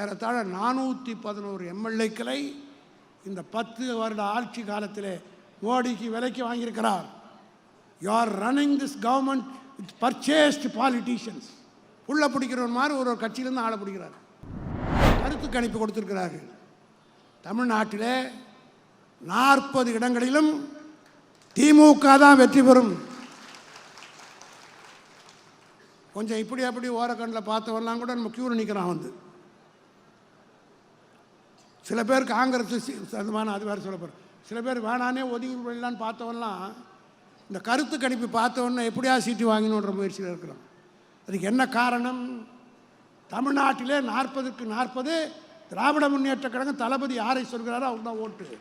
ஏறத்தாழ நானூற்றி பதினோரு எம்எல்ஏக்களை இந்த பத்து வருட ஆட்சி காலத்தில் மோடிக்கு விலைக்கு வாங்கியிருக்கிறார். You are running this government with purchased politicians புள்ள பிடிக்கிறவன் மாதிரி ஒரு ஒரு கட்சியிலேருந்து ஆளை பிடிக்கிறார். கருத்து கணிப்பு கொடுத்துருக்கிறார்கள். தமிழ்நாட்டிலே நாற்பது இடங்களிலும் திமுக தான் வெற்றி பெறும். கொஞ்சம் இப்படி அப்படி ஓரக்கண்ணில் பார்த்தவரெல்லாம் கூட நம்ம க்யூர் நிற்கிறான் வந்து. சில பேர் காங்கிரஸ் சி- சதமான அது வேறு சொல்ல போகிறேன் சில பேர் வேணானே ஒதுங்கி விடலான்னு பார்த்தவன்லாம் இந்த கருத்து கணிப்பு பார்த்தவொன்னே எப்படியா சீட்டு வாங்கணுன்ற முயற்சியில் இருக்கிறோம். அதுக்கு என்ன காரணம்? தமிழ்நாட்டிலே நாற்பதுக்கு நாற்பது திராவிட முன்னேற்ற கழகம் தளபதி யாரை சொல்கிறாரோ அவங்க தான் ஓட்டு.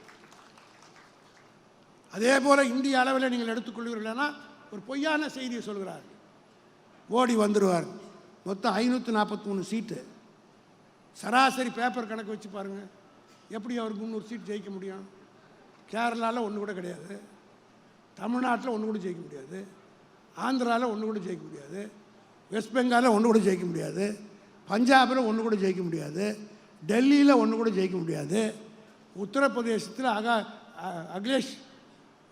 அதே போல் இந்திய அளவில் நீங்கள் எடுத்துக்கொள்கிறீர்கள்னா ஒரு பொய்யான செய்தியை சொல்கிறார். மோடி வந்துடுவார் மொத்தம் ஐநூற்றி நாற்பத்தி மூணு சீட்டு. சராசரி பேப்பர் கணக்கு வச்சு பாருங்கள் எப்படி அவர் முந்நூறு சீட் ஜெயிக்க முடியும்? கேரளாவில் ஒன்று கூட கிடையாது. தமிழ்நாட்டில் ஒன்று கூட ஜெயிக்க முடியாது. ஆந்திராவில் ஒன்று கூட ஜெயிக்க முடியாது. வெஸ்ட் பெங்காலில் ஒன்று கூட ஜெயிக்க முடியாது. பஞ்சாபில் ஒன்று கூட ஜெயிக்க முடியாது. டெல்லியில் ஒன்று கூட ஜெயிக்க முடியாது. உத்தரப்பிரதேசத்தில் அகா அ- அகிலேஷ்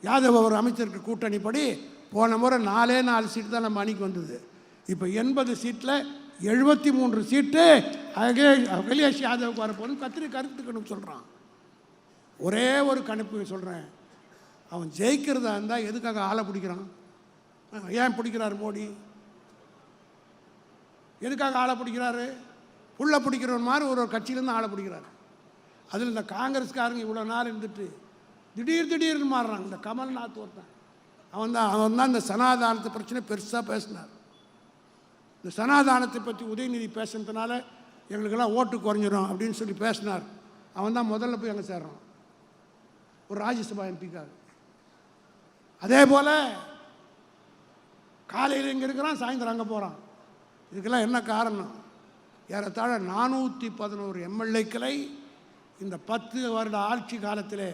யாதவ் அவர் அமைச்சருக்கு கூட்டணிப்படி போன முறை நாலே நாலு சீட்டு தான் நம்ம அணிக்கு வந்தது. இப்போ எண்பது சீட்டில் எழுபத்தி மூன்று சீட்டு அகிலேஷ் அகிலேஷ் யாதவுக்கு வரப்போகுது கத்திரி கருத்துக்கணும் சொல்கிறான் ஒரே ஒரு கணிப்பு சொல்கிறேன் அவன் ஜெயிக்கிறதா இருந்தால் எதுக்காக ஆளை பிடிக்கிறான்? ஏன் பிடிக்கிறார் மோடி? எதுக்காக ஆளை பிடிக்கிறாரு? புள்ள பிடிக்கிறவன் மாதிரி ஒரு ஒரு கட்சியிலேருந்து ஆளை பிடிக்கிறாரு. அதில் இந்த காங்கிரஸ்காரங்க இவ்வளோ நாள் இருந்துட்டு திடீர் திடீர்னு மாறுறான். இந்த கமல்நாத் ஒருத்தன். அவன் தான் அவன் தான் இந்த சனாதானத்தை பிரச்சனை பெருசாக பேசினார். இந்த சனாதானத்தை பற்றி உதயநிதி பேசுனதுனால எங்களுக்கெல்லாம் ஓட்டு குறைஞ்சிரும் அப்படின்னு சொல்லி பேசினார். அவன் தான் முதல்ல போய் அங்கே சேர்றான் ஒரு ராஜ்யசபா எம்பிக்காக. அதே போல் காலையில் இங்கே இருக்கிறான் சாயந்தரம் அங்கே போகிறான் இதுக்கெல்லாம் என்ன காரணம்? ஏறத்தாழ நானூற்றி பதினோரு எம்எல்ஏக்களை இந்த பத்து வருட ஆட்சி காலத்தில்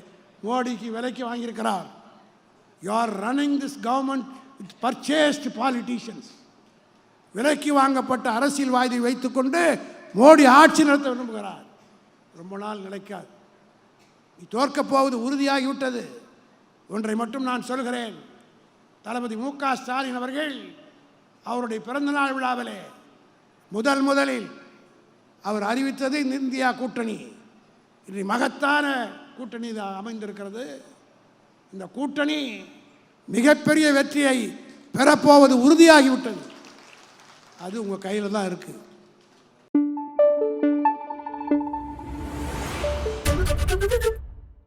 மோடிக்கு விலைக்கு வாங்கியிருக்கிறார். You are running this government with purchased politicians விலைக்கு வாங்கப்பட்ட அரசியல்வாதியை வைத்துக்கொண்டு மோடி ஆட்சி நடத்த விரும்புகிறார். ரொம்ப நாள் நிலைக்காது. நீ தோற்கப் போவது உறுதியாகிவிட்டது. ஒன்றை மட்டும் நான் சொல்கிறேன். தளபதி மு க ஸ்டாலின் அவர்கள் அவருடைய பிறந்தநாள் விழாவிலே முதல் முதலில் அவர் அறிவித்தது இந்த இந்தியா கூட்டணி. இது மகத்தான கூட்டணி இது அமைந்திருக்கிறது. இந்த கூட்டணி மிகப்பெரிய வெற்றியை பெறப்போவது உறுதியாகிவிட்டது. அது உங்கள் கையில் தான் இருக்குது